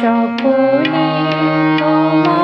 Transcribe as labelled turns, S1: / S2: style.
S1: সকলে তোমার